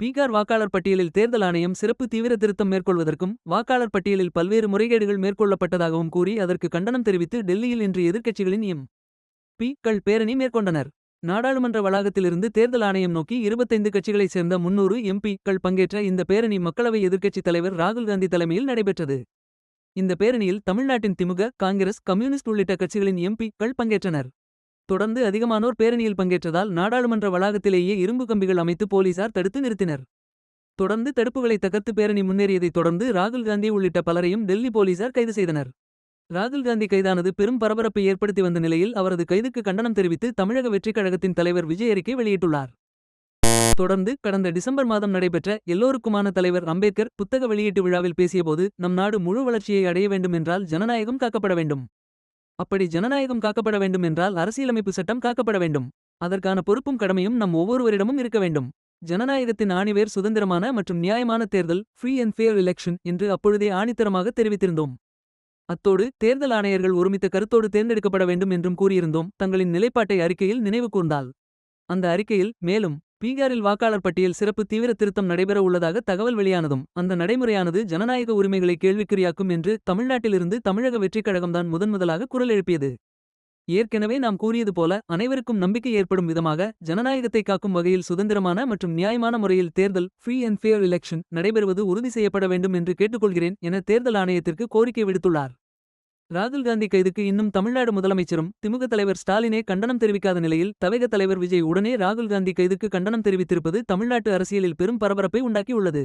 பீகார் வாக்காளர் பட்டியலில் தேர்தல் ஆணையம் சிறப்பு தீவிர திருத்தம் மேற்கொள்வதற்கும் வாக்காளர் பட்டியலில் பல்வேறு முறைகேடுகள் மேற்கொள்ளப்பட்டதாகவும் கூறி அதற்கு கண்டனம் தெரிவித்து டெல்லியில் இன்று எதிர்க்கட்சிகளின் எம். பி.க்கள் பேரணி மேற்கொண்டனர். நாடாளுமன்ற வளாகத்திலிருந்து தேர்தல் ஆணையம் நோக்கி இருபத்தைந்து கட்சிகளைச் சேர்ந்த முன்னூறு எம்பி.க்கள் பங்கேற்ற இந்த பேரணி மக்களவை எதிர்க்கட்சித் தலைவர் ராகுல் காந்தி தலைமையில் நடைபெற்றது. இந்த பேரணியில் தமிழ்நாட்டின் திமுக காங்கிரஸ் கம்யூனிஸ்ட் உள்ளிட்ட கட்சிகளின் எம்பி.க்கள் பங்கேற்றனர். தொடர்ந்து அதிகமானோர் பேரணியில் பங்கேற்றதால் நாடாளுமன்ற வளாகத்திலேயே இரும்பு கம்பிகள் அமைத்து போலீசார் தடுத்து நிறுத்தினர். தொடர்ந்து தடுப்புகளை தகர்த்து பேரணி முன்னேறியதைத் தொடர்ந்து ராகுல் காந்தி உள்ளிட்ட பலரையும் டெல்லி போலீசார் கைது செய்தனர். ராகுல் காந்தி கைதானது பெரும் பரபரப்பை ஏற்படுத்தி வந்த நிலையில் அவரது கைதுக்கு கண்டனம் தெரிவித்து தமிழக வெற்றிக் கழகத்தின் தலைவர் விஜய் அறிக்கை வெளியிட்டுள்ளார். தொடர்ந்து கடந்த டிசம்பர் மாதம் நடைபெற்ற எல்லோருக்குமான தலைவர் அம்பேத்கர் புத்தக வெளியீட்டு விழாவில் பேசியபோது நம் நாடு முழு வளர்ச்சியை அடைய வேண்டும் என்றால் ஜனநாயகம் காக்கப்பட வேண்டும். அப்படி ஜனநாயகம் காக்கப்பட வேண்டும் என்றால் அரசியலமைப்பு சட்டம் காக்கப்பட வேண்டும். அதற்கான பொறுப்பும் கடமையும் நம் ஒவ்வொருவரிடமும் இருக்க வேண்டும். ஜனநாயகத்தின் ஆணிவேர் சுதந்திரமான மற்றும் நியாயமான தேர்தல் ஃப்ரீ அண்ட் ஃபேர் எலெக்ஷன் என்று அப்பொழுதே ஆணித்தரமாக தெரிவித்திருந்தோம். அத்தோடு தேர்தல் ஆணையர்கள் ஒருமித்த கருத்தோடு தேர்ந்தெடுக்கப்பட வேண்டும் என்றும் கூறியிருந்தோம் தங்களின் நிலைப்பாட்டை அறிக்கையில் நினைவு கூர்ந்தால். அந்த அறிக்கையில் மேலும் பீகாரில் வாக்காளர் பட்டியல் சிறப்பு தீவிர திருத்தம் நடைபெற உள்ளதாக தகவல் வெளியானதும் அந்த நடைமுறையானது ஜனநாயக உரிமைகளை கேள்விக்குறியாக்கும் என்று தமிழ்நாட்டிலிருந்து தமிழக வெற்றிக் கழகம்தான் முதன்முதலாக குரல் எழுப்பியது. ஏற்கனவே நாம் கூறியது போல அனைவருக்கும் நம்பிக்கை ஏற்படும் விதமாக ஜனநாயகத்தை காக்கும் வகையில் சுதந்திரமான மற்றும் நியாயமான முறையில் தேர்தல் ஃப்ரீ அண்ட் ஃபேர் எலெக்ஷன் நடைபெறுவது உறுதி செய்யப்பட வேண்டும் என்று கேட்டுக்கொள்கிறேன் என தேர்தல் ஆணையத்திற்கு கோரிக்கை விடுத்துள்ளார். ராகுல் காந்தி கைதுக்கு இன்னும் தமிழ்நாடு முதலமைச்சரும் திமுக தலைவர் ஸ்டாலினே கண்டனம் தெரிவிக்காத நிலையில் தவேக தலைவர் விஜய் உடனே ராகுல் காந்தி கைதுக்கு கண்டனம் தெரிவித்திருப்பது தமிழ்நாட்டு அரசியலில் பெரும் பரபரப்பை உண்டாக்கியுள்ளது.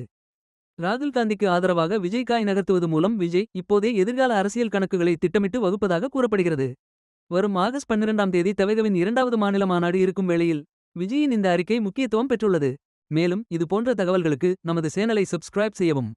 ராகுல் காந்திக்கு ஆதரவாக விஜய் காய் நகர்த்துவது மூலம் விஜய் இப்போதே எதிர்கால அரசியல் கணக்குகளை திட்டமிட்டு வகுப்பதாக கூறப்படுகிறது. வரும் ஆகஸ்ட் பன்னிரெண்டாம் தேதி தவேகவின் இரண்டாவது மாநில மாநாடு இருக்கும் வேளையில் விஜயின் இந்த அறிக்கை முக்கியத்துவம் பெற்றுள்ளது. மேலும் இது போன்ற தகவல்களுக்கு நமது சேனலை சப்ஸ்கிரைப் செய்யவும்.